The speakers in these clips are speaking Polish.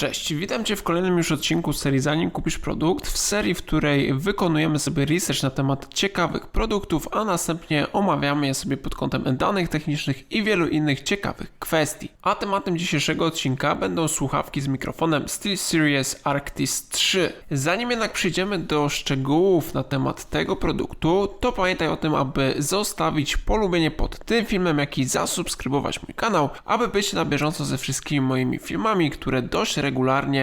Cześć, witam Cię w kolejnym już odcinku serii Zanim kupisz produkt, w serii, w której wykonujemy sobie research na temat ciekawych produktów, a następnie omawiamy je sobie pod kątem danych technicznych i wielu innych ciekawych kwestii. A tematem dzisiejszego odcinka będą słuchawki z mikrofonem SteelSeries Arctis 3. Zanim jednak przejdziemy do szczegółów na temat tego produktu, to pamiętaj o tym, aby zostawić polubienie pod tym filmem, jak i zasubskrybować mój kanał, aby być na bieżąco ze wszystkimi moimi filmami, które dość regularnie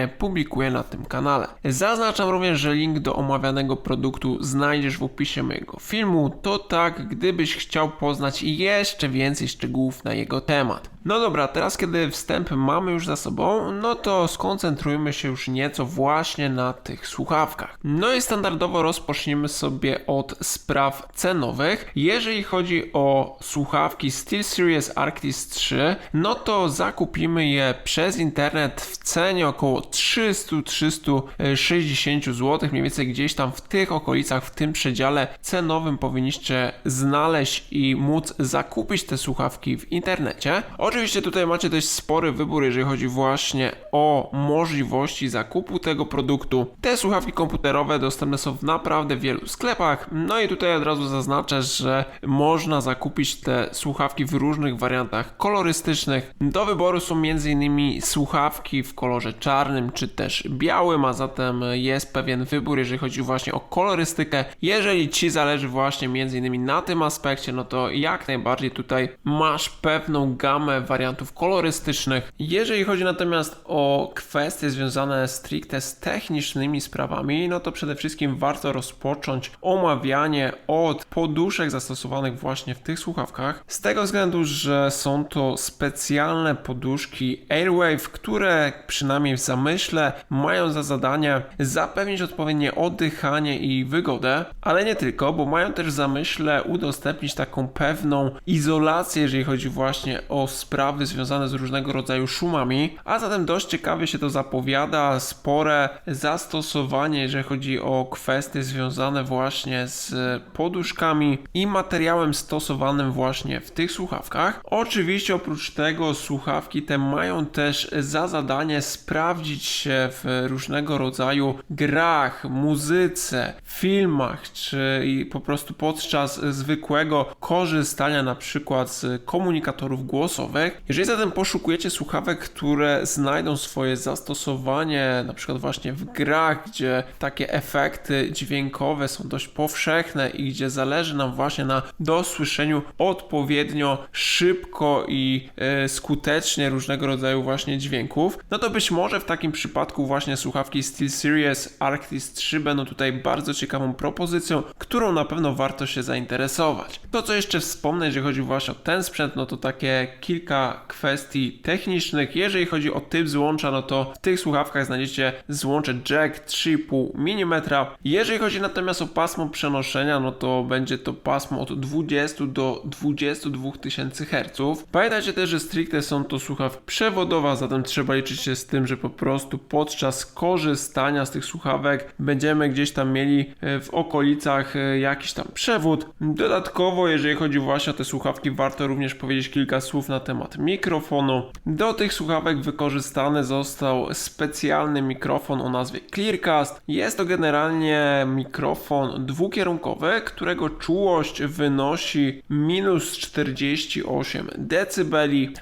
publikuję na tym kanale. Zaznaczam również, że link do omawianego produktu znajdziesz w opisie mojego filmu. To tak, gdybyś chciał poznać jeszcze więcej szczegółów na jego temat. No dobra, teraz kiedy wstęp mamy już za sobą, no to skoncentrujmy się już nieco właśnie na tych słuchawkach. No i standardowo rozpoczniemy sobie od spraw cenowych. Jeżeli chodzi o słuchawki SteelSeries Arctis 3, no to zakupimy je przez internet w cenie około 300-360 zł, mniej więcej gdzieś tam w tych okolicach, w tym przedziale cenowym powinniście znaleźć i móc zakupić te słuchawki w internecie. Oczywiście tutaj macie dość spory wybór, jeżeli chodzi właśnie o możliwości zakupu tego produktu. Te słuchawki komputerowe dostępne są w naprawdę wielu sklepach. No i tutaj od razu zaznaczę, że można zakupić te słuchawki w różnych wariantach kolorystycznych. Do wyboru są m.in. słuchawki w kolorze czarnym czy też białym, a zatem jest pewien wybór, jeżeli chodzi właśnie o kolorystykę. Jeżeli Ci zależy właśnie m.in. na tym aspekcie, no to jak najbardziej tutaj masz pewną gamę wariantów kolorystycznych. Jeżeli chodzi natomiast o kwestie związane stricte z technicznymi sprawami, no to przede wszystkim warto rozpocząć omawianie od poduszek zastosowanych właśnie w tych słuchawkach. Z tego względu, że są to specjalne poduszki Airwave, które przynajmniej w zamyśle mają za zadanie zapewnić odpowiednie oddychanie i wygodę, ale nie tylko, bo mają też w zamyśle udostępnić taką pewną izolację, jeżeli chodzi właśnie o sprawy związane z różnego rodzaju szumami, a zatem dość ciekawie się to zapowiada, spore zastosowanie, jeżeli chodzi o kwestie związane właśnie z poduszkami i materiałem stosowanym właśnie w tych słuchawkach. Oczywiście oprócz tego słuchawki te mają też za zadanie sprawdzić się w różnego rodzaju grach, muzyce, filmach, czy po prostu podczas zwykłego korzystania na przykład z komunikatorów głosowych. Jeżeli zatem poszukujecie słuchawek, które znajdą swoje zastosowanie na przykład właśnie w grach, gdzie takie efekty dźwiękowe są dość powszechne i gdzie zależy nam właśnie na dosłyszeniu odpowiednio szybko i e, skutecznie różnego rodzaju właśnie dźwięków, no to być może w takim przypadku właśnie słuchawki SteelSeries Arctis 3 będą tutaj bardzo ciekawą propozycją, którą na pewno warto się zainteresować. To co jeszcze wspomnę, jeżeli chodzi właśnie o ten sprzęt, no to takie kilka kwestii technicznych. Jeżeli chodzi o typ złącza, no to w tych słuchawkach znajdziecie złącze jack 3,5 mm. Jeżeli chodzi natomiast o pasmo przenoszenia, no to będzie to pasmo od 20 do 22 tysięcy Hz. Pamiętajcie też, że stricte są to słuchawki przewodowe, zatem trzeba liczyć się z tym, że po prostu podczas korzystania z tych słuchawek będziemy gdzieś tam mieli e, w okolicach e, jakiś tam przewód. Dodatkowo, jeżeli chodzi właśnie o te słuchawki, warto również powiedzieć kilka słów na temat mikrofonu. Do tych słuchawek wykorzystany został specjalny mikrofon o nazwie Clearcast. Jest to generalnie mikrofon dwukierunkowy, którego czułość wynosi minus 48 dB,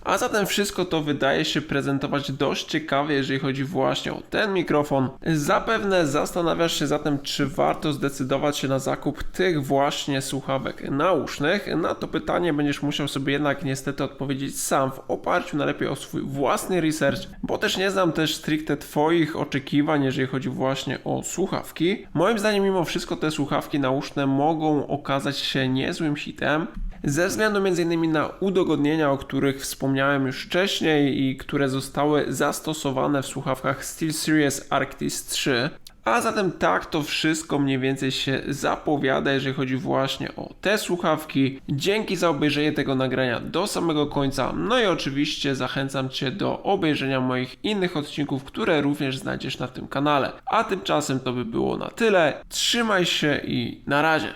a zatem wszystko to wydaje się prezentować dość ciekawie, jeżeli chodzi właśnie o ten mikrofon. Zapewne zastanawiasz się zatem, czy warto zdecydować się na zakup tych właśnie słuchawek nausznych. Na to pytanie będziesz musiał sobie jednak niestety odpowiedzieć sam w oparciu najlepiej o swój własny research, bo też nie znam też stricte Twoich oczekiwań, jeżeli chodzi właśnie o słuchawki. Moim zdaniem mimo wszystko te słuchawki nauszne mogą okazać się niezłym hitem, ze względu m.in. na udogodnienia, o których wspomniałem już wcześniej i które zostały zastosowane w słuchawkach SteelSeries Arctis 3. A zatem tak to wszystko mniej więcej się zapowiada, jeżeli chodzi właśnie o te słuchawki. Dzięki za obejrzenie tego nagrania do samego końca. No i oczywiście zachęcam Cię do obejrzenia moich innych odcinków, które również znajdziesz na tym kanale. A tymczasem to by było na tyle. Trzymaj się i na razie.